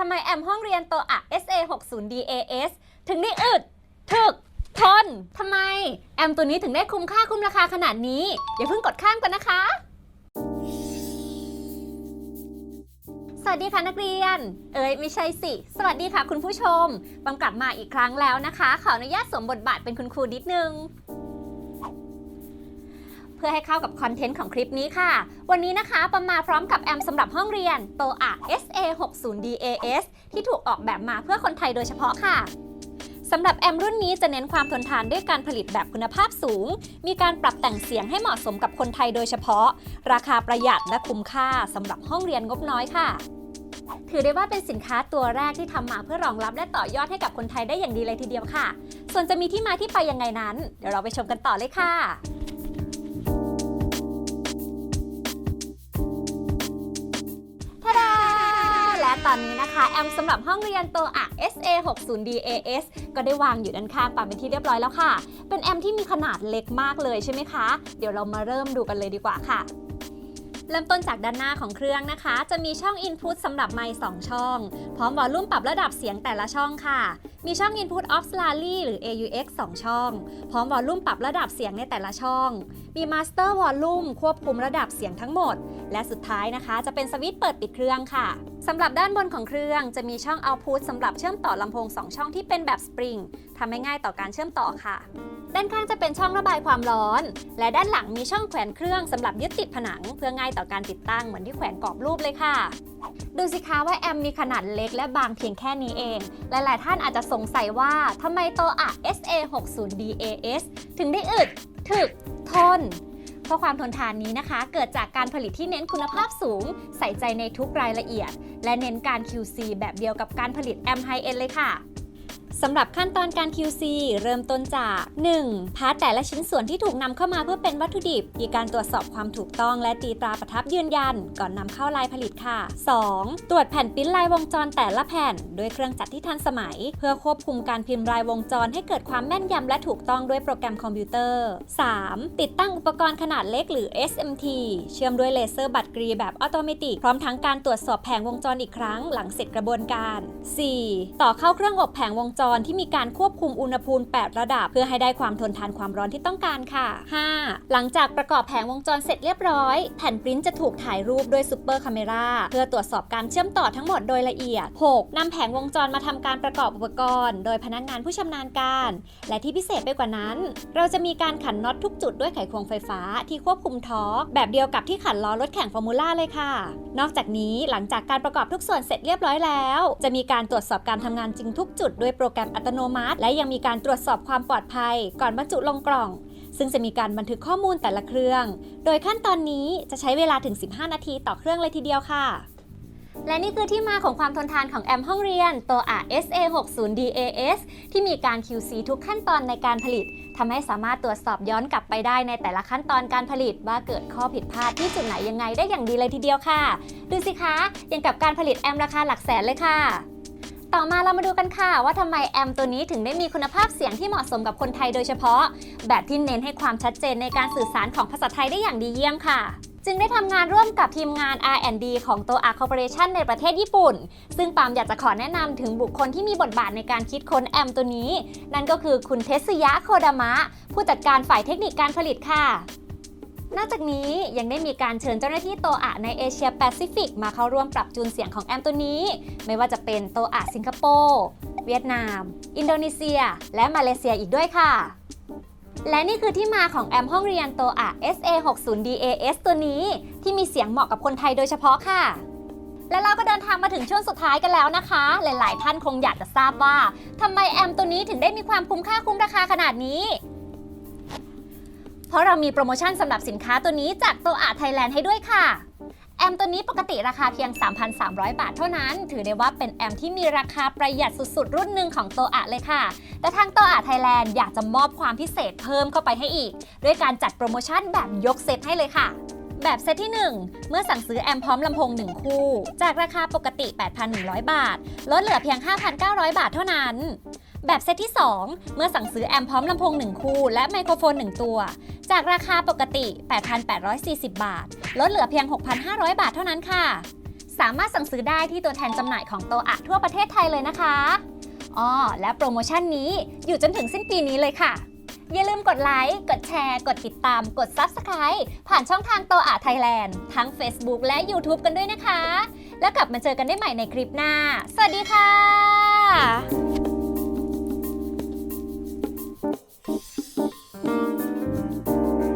ทำไมแอมห้องเรียนโตอะ SA 6 0 DAS ถึงได้อึด ถึก ทน ทำไม แอมตัวนี้ถึงได้คุ้มค่าคุ้มราคาขนาดนี้ อย่าเพิ่งกดข้ามกันนะคะ สวัสดีค่ะนักเรียน เอ้ยไม่ใช่สิ สวัสดีค่ะคุณผู้ชมปำกลับมาอีกครั้งแล้วนะคะ ขออนุญาตสวมบทบาทเป็นคุณครูนิดนึง พื่อให้เข้ากับคอนเทนต์ของคลิปนี้ค่ะ วันนี้นะคะปำมาพร้อมกับแอมสำหรับห้องเรียนโตอะ SA 6 0 DAS ที่ถูกออกแบบมาเพื่อคนไทยโดยเฉพาะค่ะสำหรับแอมรุ่นนี้จะเน้นความทนทานด้วยการผลิตแบบคุณภาพสูง มีการปรับแต่งเสียงให้เหมาะสมกับคนไทยโดยเฉพาะ ราคาประหยัดและคุ้มค่าสำหรับห้องเรียนงบน้อยค่ะ ถือได้ว่าเป็นสินค้าตัวแรกที่ทำมาเพื่อรองรับและต่อยอดให้กับคนไทยได้อย่างดีเลยทีเดียวค่ะ ส่วนจะมีที่มาที่ไปยังไงนั้น เดี๋ยวเราไปชมกันต่อเลยค่ะ ตอนนี้นะคะ แอมสำหรับห้องเรียนตัวอะ SA 6 0 DAS ก็ได้วางอยู่ด้านข้างปาเป็นที่เรียบร้อยแล้วค่ะ เป็นแอมที่มีขนาดเล็กมากเลยใช่ไหมคะ เดี๋ยวเรามาเริ่มดูกันเลยดีกว่าค่ะ เริ่มต้นจากด้านหน้าของเครื่องนะคะ จะมีช่อง Input สำหรับไมค์2ช่อง พร้อมวอลลุ่มปรับระดับเสียงแต่ละช่องค่ะ มีช่อง Input Auxiliary หรือ AUX 2 ช่อง พร้อมวอลลุ่มปรับระดับเสียงในแต่ละช่อง มี Master Volume ควบคุมระดับเสียงทั้งหมด และสุดท้ายนะคะ จะเป็นสวิตช์เปิดปิดเครื่องค่ะสำหรับด้านบนของเครื่องจะมีช่อง Output สำหรับเชื่อมต่อลำโพง 2 ช่องที่เป็นแบบ Spring ทำให้ง่ายต่อการเชื่อมต่อค่ะ ด้านข้างจะเป็นช่องระบายความร้อน และด้านหลังมีช่องแขวนเครื่องสำหรับยึดติดผนัง เพื่อง่ายต่อการติดตั้งเหมือนที่แขวนกรอบรูปเลยค่ะ ดูสิคะว่าแอมมีขนาดเล็กและบางเพียงแค่นี้เอง หลายๆ ท่านอาจจะสงสัยว่าทำไมโตอะ SA 6 0 DAS ถึงได้อึด ถึก ทนเพราะความทนทานนี้นะคะ เกิดจากการผลิตที่เน้นคุณภาพสูง ใส่ใจในทุกรายละเอียด และเน้นการ QC แบบเดียวกับการผลิตแอมไฮเอ็นเลยค่ะ สำหรับขั้นตอนการ QC เริ่มต้นจาก 1. พาร์ทแต่ละชิ้นส่วนที่ถูกนำเข้ามาเพื่อเป็นวัตถุดิบ มีการตรวจสอบความถูกต้องและตีตราประทับยืนยัน ก่อนนำเข้าลายผลิตค่ะ 2. ตรวจแผ่นปริ้นลายวงจรแต่ละแผ่นด้วยเครื่องจักรที่ทันสมัย เพื่อควบคุมการพิมพ์ลายวงจรให้เกิดความแม่นยำและถูกต้องด้วยโปรแกรมคอมพิวเตอร์ 3. ติดตั้งอุปกรณ์ขนาดเล็กหรือ SMT เชื่อมด้วยเลเซอร์บัตรกรีแบบออโตเมติพร้อมทั้งการตรวจสอบแผงวงจรอีกครั้ง หลังเสร็จกระบวนการ 4. ต่อเข้าเครื่องอบแผงวงจรที่มีการควบคุมอุณหภูมิ 8 ระดับ เพื่อให้ได้ความทนทานความร้อนที่ต้องการค่ะ 5. หลังจากประกอบแผงวงจรเสร็จเรียบร้อย แผ่นปริ้นจะถูกถ่ายรูปด้วยซูเปอร์คาเมราเพื่อตรวจสอบการเชื่อมต่อทั้งหมดโดยละเอียด 6. นำแผงวงจรมาทำการประกอบอุปกรณ์ โดยพนักงานผู้ชำนาญการ และที่พิเศษไปกว่านั้น เราจะมีการขันน็อตทุกจุดด้วยไขควงไฟฟ้าที่ควบคุมทอร์กแบบเดียวกับที่ขันล้อรถแข่งฟอร์มูล่าเลยค่ะ นอกจากนี้หลังจากการประกอบทุกส่วนเสร็จเรียบร้อยแล้ว จะมีการตรวจสอบการทำงานจริงทุกจุดด้วยโปรแกรมอัตโนมัติ และยังมีการตรวจสอบความปลอดภัย ก่อนบรรจุลงกล่อง ซึ่งจะมีการบันทึกข้อมูลแต่ละเครื่อง โดยขั้นตอนนี้จะใช้เวลาถึง 15 นาทีต่อเครื่องเลยทีเดียวค่ะ และนี่คือที่มาของความทนทานของแอมห้องเรียนตัว RSA 6 0 DAS ที่มีการ QC ทุกขั้นตอนในการผลิตทำให้สามารถตรวจสอบย้อนกลับไปได้ในแต่ละขั้นตอนการผลิต ว่าเกิดข้อผิดพลาดที่จุดไหนยังไงได้อย่างดีเลยทีเดียวค่ะ ดูสิคะยังกับการผลิตแอมราคาหลักแสนเลยค่ะ ต่อมาเรามาดูกันค่ะ ว่าทำไมแอมตัวนี้ถึงได้มีคุณภาพเสียงที่เหมาะสมกับคนไทยโดยเฉพาะ แบบที่เน้นให้ความชัดเจนในการสื่อสารของภาษาไทยได้อย่างดีเยี่ยมค่ะจึงได้ทำงานร่วมกับทีมงาน R&D ของโตัว a Corporation ในประเทศญี่ปุ่น ซึ่งปามอยากจะขอแนะนำถึงบุคคลที่มีบทบาทในการคิดค้นแอมตัวนี้ นั่นก็คือคุณเทสยะโคดามะ ผู้จัดการฝ่ายเทคนิคการผลิตค่ะ นอกจากนี้ยังได้มีการเชิญเจ้าหน้าที่โตอะในเอเชียแปซิฟิกมาเข้าร่วมปรับจูนเสียงของแอมตัวนี้ ไม่ว่าจะเป็นโตอะสิงคโปร์เวียดนาม อินโดนีเซีย และมาเลเซียอีกด้วยค่ะ และนี่คือที่มาของแอมห้องเรียนโตอะ SA 6 0 DAS ตัวนี้ ที่มีเสียงเหมาะกับคนไทยโดยเฉพาะค่ะและเราก็เดินทางมาถึงช่วงสุดท้ายกันแล้วนะคะ หลาย ๆ ท่านคงอยากจะทราบว่าทำไมแอมตัวนี้ถึงได้มีความคุ้มค่าคุ้มราคาขนาดนี้ ราะเรามีโปรโมชั่นสำหรับสินค้าตัวนี้จากโตอาไทยแลนด์ให้ด้วยค่ะ แอมตัวนี้ปกติราคาเพียง 3,300 บาทเท่านั้น ถือได้ว่าเป็นแอมที่มีราคาประหยัดสุดๆ รุ่นหนึ่งของโตอาเลยค่ะ แต่ทางโตอาไทยแลนด์อยากจะมอบความพิเศษเพิ่มเข้าไปให้อีก ด้วยการจัดโปรโมชั่นแบบยกเซตให้เลยค่ะ แบบเซตที่ 1 เมื่อสั่งซื้อแอมพร้อมลำโพง 1 คู่ จากราคาปกติ 8,100 บาท ลดเหลือเพียง 5,900 บาทเท่านั้น แบบเซตที่ 2 เมื่อสั่งซื้อแอมพร้อมลำโพง 1 คู่ และไมโครโฟน 1 ตัว จากราคาปกติ 8,840 บาท ลดเหลือเพียง 6,500 บาทเท่านั้นค่ะ สามารถสั่งซื้อได้ที่ตัวแทนจำหน่ายของโตอะทั่วประเทศไทยเลยนะคะอ๋อและโปรโมชั่นนี้อยู่จนถึงสิ้นปีนี้เลยค่ะ อย่าลืมกดไลค์ กดแชร์ กดติดตาม กด Subscribe ผ่านช่องทางโตอาไทยแลนด์ทั้ง Facebook และ YouTube กันด้วยนะคะ แล้วกลับมาเจอกันได้ใหม่ในคลิปหน้า สวัสดีค่ะ